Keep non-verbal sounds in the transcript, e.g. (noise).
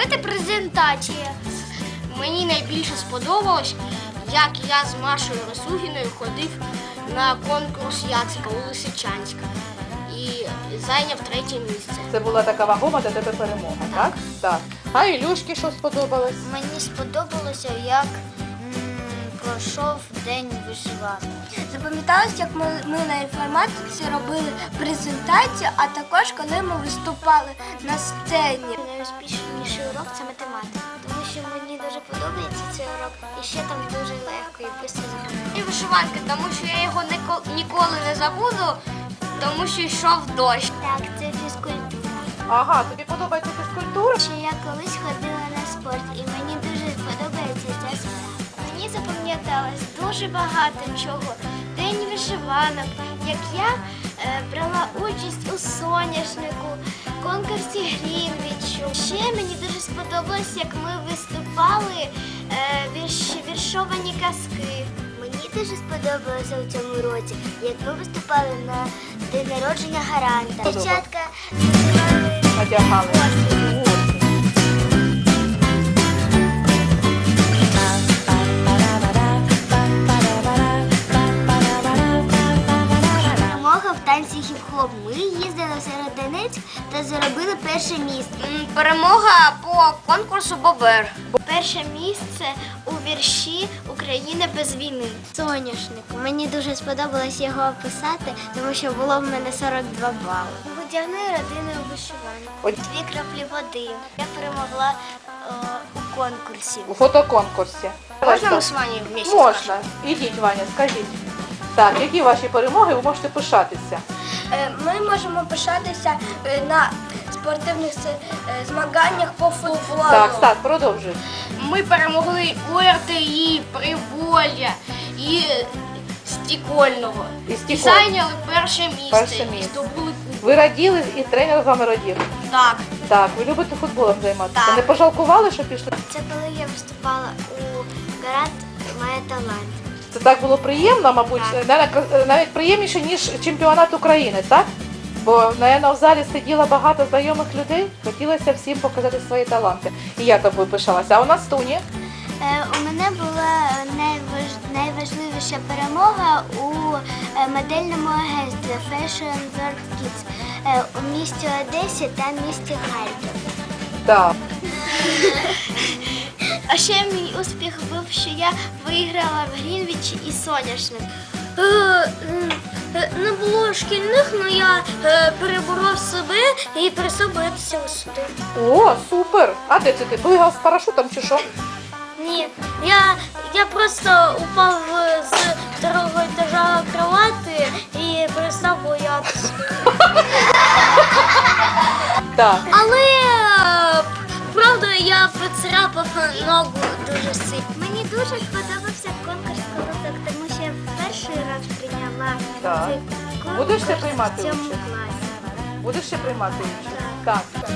робити презентації. Мені найбільше сподобалось, як я з Машою Росугіною ходив на конкурс Яцика у Лисичанська і зайняв третє місце. Це була така вагома для тебе перемога, так? Так. А Ілюшки що сподобалось? Мені сподобалося, як пройшов день вишиванки. Запам'яталось, як ми, ми на інформатиці робили презентацію, а також коли ми виступали на сцені. Найуспішніший урок це математика, тому що мені дуже подобається цей урок, і ще там дуже легко і швидко заграти. І вишиванка, тому що я його ніколи не забуду, тому що йшов дощ. Так, це фізкультура. Ага, тобі подобається фізкультура? Що я колись ходила на спорт, і мені дуже подобається ця справа. Запам'яталось дуже багато чого. День вишиванок, як я е, брала участь у соняшнику, конкурсі Грінвічу. Ще мені дуже сподобалось, як ми виступали е, вірш, віршовані казки. Мені дуже сподобалося у цьому році, як ми виступали на день народження гаранта. Дівчатка Надягали. Ми їздили в Серединець та заробили перше місце. Перемога по конкурсу Бобер. Перше місце у вірші Україна без війни. Соняшник. Мені дуже сподобалось його описати, тому що було в мене 42 бали. Одягни родину у вишиванку. Дві краплі води. Я перемогла е, у конкурсі. У фотоконкурсі. Можна ми з вами вместе Можна. Ідіть, Ваня, скажіть. Так, які ваші перемоги ви можете пишатися? Е, Ми можемо пишатися е, на спортивних е, змаганнях по футболу. Так, так, продовжуй. Ми перемогли у РТІ, Приволля і Стікольного. І І зайняли перше місце. Перше І здобули кубок. Ви раділи і тренер з вами радів. Так. Так, ви любите футболом займатися. Так. Не пожалкували, що пішли? Це коли я виступала у Гарант має талант. Це так було приємно, мабуть, Так. навіть, навіть приємніше, ніж чемпіонат України, так? Бо, напевно, в залі сиділо багато знайомих людей, хотілося всім показати свої таланти. І я тобою пишалася. А у нас Туні. Е, у мене була найваж... найважливіша перемога у е, модельному агентстві Fashion World Kids е, у місті Одесі та місті Харків. Так. (laughs) А ще мій успіх був, що я виграла в Грінвічі і соняшник. Не було шкільних, але я е, переборов себе і перестав боятися висоти. О, супер! А де це ти? Плигав з парашутом чи що? Ні, я, я просто упав з другого етажа кровати і перестав боятися. (laughs) Так. Але е, поцарапав ногу дуже сильно. Мені дуже сподобався конкурс колосок, тому що я в перший раз прийняла Так. цей конкурс Будеш ще приймати в цьому участь? класі. Будеш ще приймати участь? Так. Так.